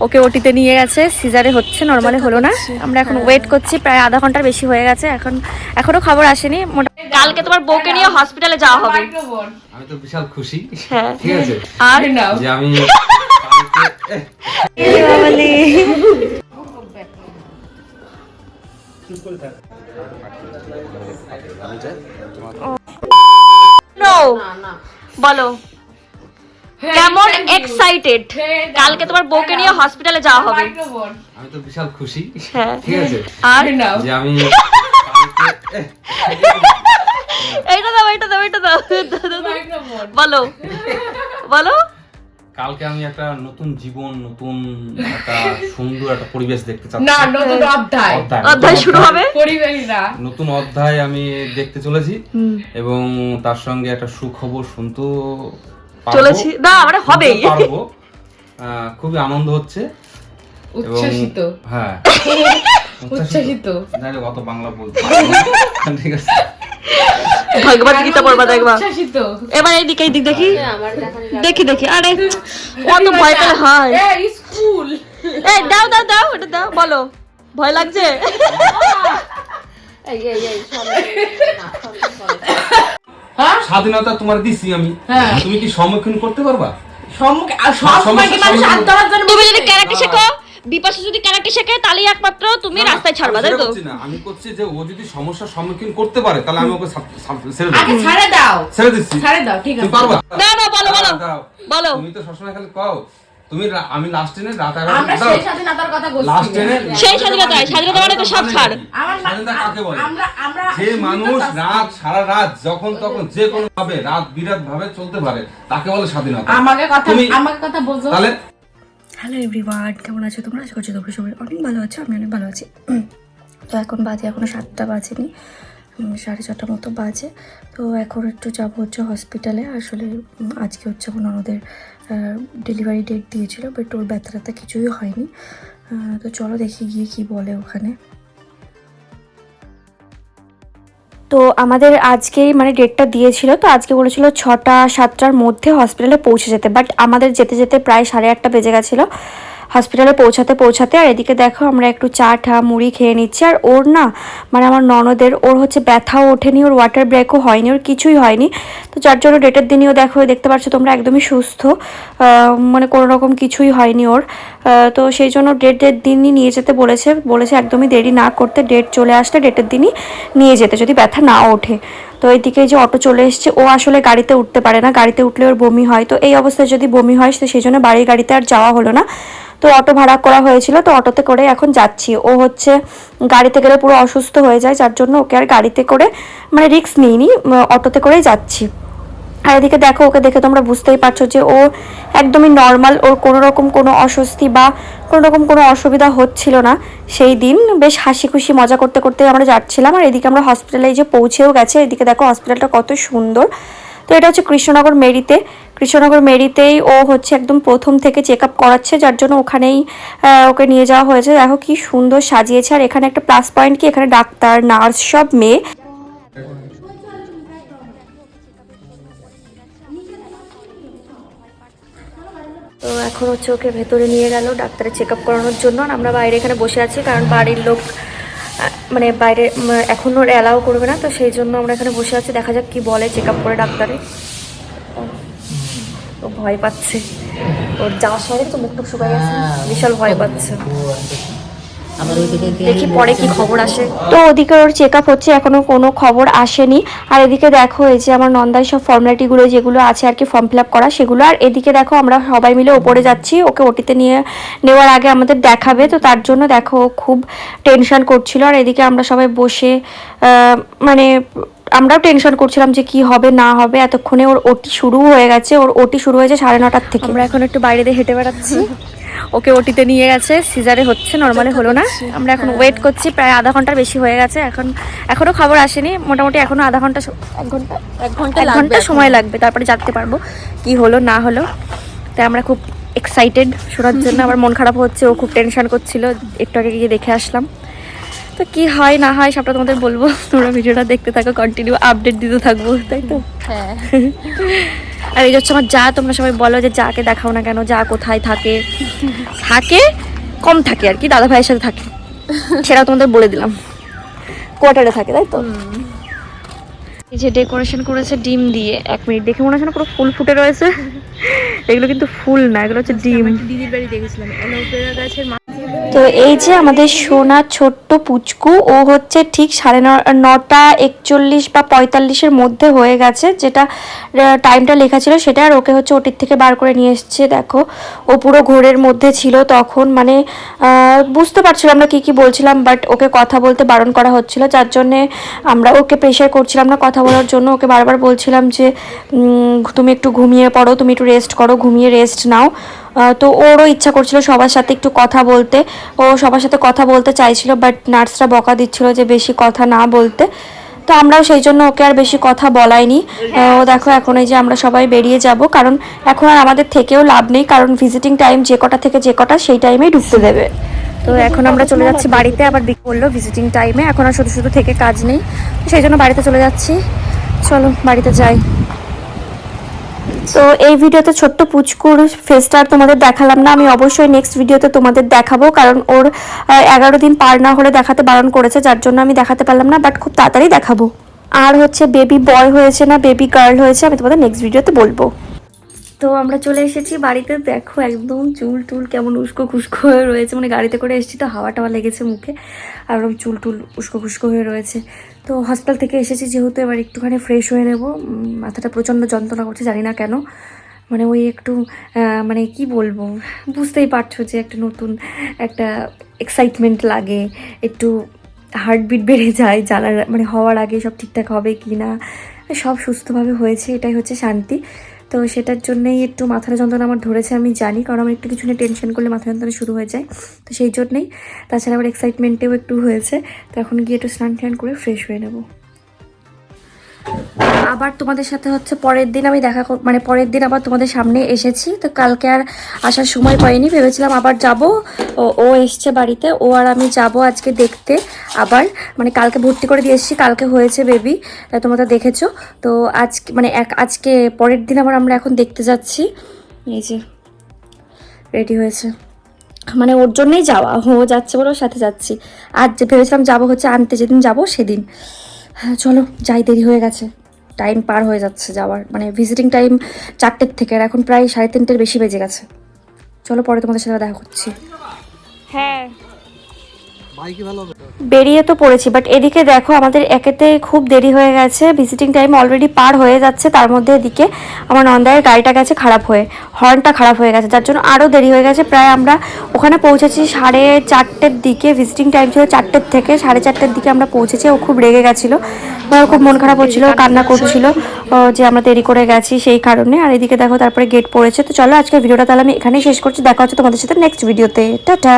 ওকে ওটিতে নিয়ে গেছে। সিজারে হচ্ছে নর্মালি হলো না। আমরা এখন ওয়েট করছি প্রায় আধা ঘণ্টার বেশি হয়ে গেছে। এখন এখনও খবর আসেনি। মোটা কালকে তোমার বউকে নিয়ে হসপিটালে যাওয়া হবে। আমি তো বিশাল খুশি। হ্যাঁ। ঠিক আছে? আর? যে আমি। বলো। কেমন এক্সাইটেড কালকে তোমার বউকে নিয়ে হসপিটালে যাওয়া হবে। আমি তো বিশাল খুশি। হ্যাঁ। ঠিক আছে? আর যে আমি এইটা দাও এইটা দাও এইটা দাও। বলো। বলো। কালকে আমি একটা নতুন জীবন নতুন একটা সুন্দর একটা পরিবেশ দেখতে না নতুন অধ্যায়। অধ্যায়, শুরু হবে? পরিবারই না নতুন অধ্যায় আমি দেখতে চলেছি এবং তার সঙ্গে একটা সুখবর শুনতে। চলেছি। না মানে হবেই। খুবই আনন্দ হচ্ছে। উচ্ছ্বাসিত। হ্যাঁ। উচ্ছ্বাসিত। জানি অত বাংলা বলতে ঠিক আছে। ভগবত গীতা পড়বা দেখবা। এবার এই দিকে দিক দেখি। দেখি দেখি। আরে অত ভয় পেলে হয়। স্কুল। এই দাও দাও দাও এটা দাও বলো। ভয় লাগছে? হ্যাঁ স্বাধীনতা তোমার দিছি আমি। হ্যাঁ। তুমি কি সম্মুখীন করতে পারবা? বিপাশা যদি শেখে একমাত্র তুমি রাস্তায় ছাড়বা আমি তাই তো? আমি করছি যে ও যদি সমস্যার সম্মুখীন করতে পারে তাহলে আমি ওকে সাপ- সাপ- ছেড়ে দেবো। আগে ছাড়ে দাও। ছেড়ে দিচ্ছি। ছাড়ে দাও ঠিক আছে। পারবা? দাও দাও বলো বলো। দাও। বলো। তুমি তো সবসময় খালি কও। তুমি আমি লাস্ট ট্রেনে রাত আমরা সেই স্বাধীনতার কথা বলছি। লাস্ট ট্রেনে সেই স্বাধীনতায় স্বাধীনতা মানে তো সব ছাড়। স্বাধীনতা কাকে বলে? আমরা আমরা যে মানুষ রাত সারা রাত যখন তখন যে কোনো ভাবে রাত বিরাট ভাবে চলতে পারে তাকে বলে স্বাধীনতা। আমাকে কথা তুমি- আমাকে কথা বলছো। তাহলে? হ্যালো এভরিওয়ান কেমন আছো? তোমরা আশা করছি তোমরা সবাই অনেক ভালো আছো আমি অনেক ভালো আছি। তো এখন বাজে এখনও সাতটা বাজেনি। সাড়ে মতো বাজে। তো এখন একটু যাব হচ্ছে হসপিটালে আসলে আজকে হচ্ছে আমার ননদের ডেলিভারি ডেট দিয়েছিল বাট ওর ব্যথা ট্যাথা কিছুই হয়নি। তো চলো দেখি গিয়ে কি বলে ওখানে। তো আমাদের আজকেই মানে ডেটটা দিয়েছিল, তো আজকে বলেছিল ছটা, সাতটার মধ্যে হসপিটালে পৌঁছে যেতে। বাট আমাদের যেতে যেতে প্রায় সাড়ে আটটা বেজে গেছিল। হসপিটালে পৌঁছাতে পৌঁছাতে, আর এদিকে দেখো আমরা একটু চা, ঠা, মুড়ি খেয়ে নিচ্ছি। আর ওর না মানে আমার ননদের, ওর হচ্ছে ব্যথাও ওঠেনি, ওর ওয়াটার ব্রেকও হয়নি, ওর কিছুই হয়নি। তো যার জন্য ডেটের দিনেও দেখো, দেখতে পাচ্ছ তোমরা একদমই সুস্থ। মানে কোনো রকম কিছুই হয়নি ওর। তো সেই জন্য ডেটের দিনই নিয়ে যেতে বলেছে। বলেছে একদমই দেরি না করতে ডেট চলে আসলে ডেটের দিনই নিয়ে যেতে, যদি ব্যথা না ওঠে। তো এদিকে যে অটো চলে এসছে, ও আসলে গাড়িতে উঠতে পারে না, গাড়িতে উঠলে ওর বমি হয়। তো এই অবস্থায় যদি বমি হয় তো সেই জন্য বাড়ির গাড়িতে আর যাওয়া হলো না। তো অটো ভাড়া করা হয়েছিল, তো অটোতে করে এখন যাচ্ছি। ও হচ্ছে গাড়িতে গেলে পুরো অসুস্থ হয়ে যায়, যার জন্য ওকে আর গাড়িতে করে মানে রিস্ক নিইনি, অটোতে করেই যাচ্ছি। আর এদিকে দেখো, ওকে দেখে তোমরা বুঝতেই পারছ যে ও একদমই নর্মাল ওর কোনো রকম কোনো অস্বস্তি বা কোনো রকম কোনো অসুবিধা হচ্ছিল না। সেই দিন বেশ হাসি খুশি মজা করতে করতে আমরা যাচ্ছিলাম আর এদিকে আমরা হসপিটালে যে পৌঁছেও গেছে। এদিকে দেখো হসপিটালটা কত সুন্দর। তো এটা হচ্ছে কৃষ্ণনগর মেরিতে। কৃষ্ণনগর মেরিতেই ও হচ্ছে একদম প্রথম থেকে চেক আপ করাচ্ছে, যার জন্য ওখানেই ওকে নিয়ে যাওয়া হয়েছে। দেখো কি সুন্দর সাজিয়েছে। আর এখানে একটা প্লাস পয়েন্ট কি, এখানে ডাক্তার নার্স সব মেয়ে। তো এখন হচ্ছে ওকে ভেতরে নিয়ে গেল ডাক্তারের চেক আপ করানোর জন্য। আর আমরা বাইরে এখানে বসে আছি কারণ বাড়ির লোক মানে বাইরে এখন ওর অ্যালাউ করবে না তো সেই জন্য আমরা এখানে বসে আছি। দেখা যাক কি বলে চেক আপ করে ডাক্তারে। ও ভয় পাচ্ছে। ওর যাওয়ার সময় তো মুখ টুক শুকাই গেছে বিশাল ভয় পাচ্ছে। দেখি পরে কি খবর আসে। তো ওদিকে ওর চেক আপ হচ্ছে এখনও কোনো খবর আসেনি। আর এদিকে দেখো এই যে আমার নন্দাই সব ফর্মালিটিগুলো যেগুলো আছে আর কি ফর্ম ফিল আপ করা সেগুলো। আর এদিকে দেখো আমরা সবাই মিলে ওপরে যাচ্ছি ওকে ওটিতে নিয়ে নেওয়ার আগে আমাদের দেখাবে। তো তার জন্য দেখো ও খুব টেনশন করছিল। আর এদিকে আমরা সবাই বসে মানে আমরাও টেনশন করছিলাম যে কি হবে না হবে। এতক্ষণে ওর ওটি শুরু হয়ে গেছে। ওর ওটি শুরু হয়েছে সাড়ে নটার থেকে। আমরা এখন একটু বাইরে দিয়ে হেঁটে বেড়াচ্ছি। ওকে ওটিতে নিয়ে গেছে। সিজারে হচ্ছে নর্মালি হলো না। আমরা এখন ওয়েট করছি প্রায় আধা ঘণ্টার বেশি হয়ে গেছে। এখন এখনও খবর আসেনি। মোটামুটি এখনও আধা ঘণ্টা এক ঘণ্টা এক ঘণ্টা এক ঘণ্টা সময় লাগবে। তারপরে জানতে পারব কি হলো না হলো। তাই আমরা খুব এক্সাইটেড শোনার জন্য। আমার মন খারাপ হচ্ছে ও খুব টেনশন করছিল। একটু আগে গিয়ে দেখে আসলাম। তো কি হয় না হয় সবটা তোমাদের বলব। তোমরা ভিডিওটা দেখতে থাকো কন্টিনিউ আপডেট দিতে থাকব তাই তো? আর এই হচ্ছে আমার যা তোমরা সবাই বলো যে যাকে দেখাও না কেন যা কোথায় থাকে। থাকে কম থাকে আর কি দাদা ভাইয়ের সাথে থাকে। সেটাও তোমাদের বলে দিলাম। কোয়ার্টারে থাকে তাই তো? এই যে ডেকোরেশন করেছে ডিম দিয়ে এক মিনিট দেখে মনে হচ্ছে না পুরো ফুল ফুটে রয়েছে। এগুলো কিন্তু ফুল না এগুলো হচ্ছে ডিম। দিদির বাড়ি দেখেছিলাম। অ্যালোভেরা গাছের তো এই যে আমাদের সোনা ছোট্ট পুচকু, ও হচ্ছে ঠিক সাড়ে নটা একচল্লিশ বা পঁয়তাল্লিশের মধ্যে হয়ে গেছে, যেটা টাইমটা লেখা ছিল সেটা, আর ওকে হচ্ছে ওটির থেকে বার করে নিয়ে এসছে, দেখো। ও পুরো ঘোরের মধ্যে ছিল তখন মানে বুঝতে পারছিলাম আমরা কী কী বলছিলাম বাট ওকে কথা বলতে বারণ করা হচ্ছিল, যার জন্যে আমরা ওকে প্রেশার করছিলাম না কথা বলার জন্য, ওকে বারবার বলছিলাম যে তুমি একটু ঘুমিয়ে পড়ো, তুমি একটু রেস্ট করো, ঘুমিয়ে রেস্ট নাও। তো ওরও ইচ্ছা করছিল সবার সাথে একটু কথা বলতে। ও সবার সাথে কথা বলতে চাইছিল বাট নার্সরা বকা দিচ্ছিল যে বেশি কথা না বলতে। তো আমরাও সেই জন্য ওকে আর বেশি কথা বলাইনি। ও দেখো এখন এই যে আমরা সবাই বেরিয়ে যাব, কারণ এখন আর আমাদের থেকেও লাভ নেই, কারণ ভিজিটিং টাইম যে কটা থেকে যে কটা সেই টাইমেই ঢুকতে দেবে। তো এখন আমরা চলে যাচ্ছি বাড়িতে, আবার বিক করল ভিজিটিং টাইমে এখন আর শুধু শুধু থেকে কাজ নেই, সেই জন্য বাড়িতে চলে যাচ্ছি। চলো, বাড়িতে যাই। তো এই ভিডিওতে ছোট্ট পুচকুর ফেসটা তোমাদের দেখালাম না। আমি অবশ্যই নেক্সট ভিডিওতে তোমাদের দেখাবো, কারণ ওর এগারো দিন পার না হলে দেখাতে বারণ করেছে, যার জন্য আমি দেখাতে পারলাম না বাট খুব তাড়াতাড়ি দেখাবো। আর হচ্ছে বেবি বয় হয়েছে না বেবি গার্ল হয়েছে, আমি তোমাদের নেক্সট ভিডিওতে বলব। তো আমরা চলে এসেছি বাড়িতে। দেখো একদম চুল টুল কেমন উস্কো খুস্কো হয়ে রয়েছে। মানে গাড়িতে করে এসেছি তো হাওয়া টাওয়া লেগেছে মুখে। আর ওরকম চুল টুল উস্কো খুস্কো হয়ে রয়েছে। তো হসপিটাল থেকে এসেছি যেহেতু এবার একটুখানি ফ্রেশ হয়ে নেব। মাথাটা প্রচণ্ড যন্ত্রণা করছে, জানি না কেন। মানে ওই একটু মানে কি বলব? বুঝতেই পারছ যে একটা নতুন একটা এক্সাইটমেন্ট লাগে। একটু হার্টবিট বেড়ে যায় জানার মানে হওয়ার আগে সব ঠিকঠাক হবে কি না সব সুস্থভাবে হয়েছে, এটাই হচ্ছে শান্তি। তো সেটার জন্যই একটু মাথার যন্ত্রণা আমার ধরেছে, আমি জানি, কারণ আমার একটু কিছু নিয়ে টেনশন করলে মাথা যন্ত্রণা শুরু হয়ে যায়। তো সেই জন্যই, তাছাড়া আমার এক্সাইটমেন্টেও একটু হয়েছে। তো এখন গিয়ে একটু স্নান টান করে ফ্রেশ হয়ে নেব। আবার তোমাদের সাথে হচ্ছে পরের দিন আমি দেখা মানে পরের দিন আবার তোমাদের সামনে এসেছি। তো কালকে আর আসার সময় পাইনি, ভেবেছিলাম আবার যাব। ও ও এসছে বাড়িতে। ও আর আমি যাব আজকে দেখতে। আবার মানে কালকে ভর্তি করে দিয়ে এসেছি, কালকে হয়েছে বেবি তোমরা দেখেছ। তো আজকে মানে এক, আজকে পরের দিন আবার আমরা এখন দেখতে যাচ্ছি। এই যে, রেডি হয়েছে। মানে ওর জন্যই যাওয়া, ও যাচ্ছে বলে সাথে যাচ্ছি। আর যে ভেবেছিলাম যাব হচ্ছে আনতে, যেদিন যাব সেদিন। হ্যাঁ চলো, যাই, দেরি হয়ে গেছে। টাইম পার হয়ে যাচ্ছে যাওয়ার। মানে ভিজিটিং টাইম চারটের থেকে, আর এখন প্রায় সাড়ে তিনটের বেশি বেজে গেছে। চলো, পরে তোমাদের সাথে দেখা করছি। হ্যাঁ। বেরিয়ে তো পড়েছি বাট এদিকে দেখো আমাদের একেতে খুব দেরি হয়ে গেছে। ভিজিটিং টাইম অলরেডি পার হয়ে যাচ্ছে, তার মধ্যে এদিকে আমার নন্দায়ের গাড়িটা গেছে খারাপ হয়ে হর্নটা খারাপ হয়ে গেছে, যার জন্য আরও দেরি হয়ে গেছে। প্রায় আমরা ওখানে পৌঁছেছি সাড়ে চারটের দিকে ভিজিটিং টাইম ছিল চারটের থেকে, সাড়ে চারটের দিকে আমরা পৌঁছেছি। ও খুব রেগে গেছিল ওর খুব মন খারাপ হচ্ছিল, কান্না করছিল যে আমরা দেরি করে গেছি সেই কারণে। আর এদিকে দেখো তারপরে গেট পড়েছে। তো চলো আজকে ভিডিওটা তাহলে আমি এখানেই শেষ করছি। দেখা হচ্ছে তোমাদের সাথে নেক্সট ভিডিওতে টাটা!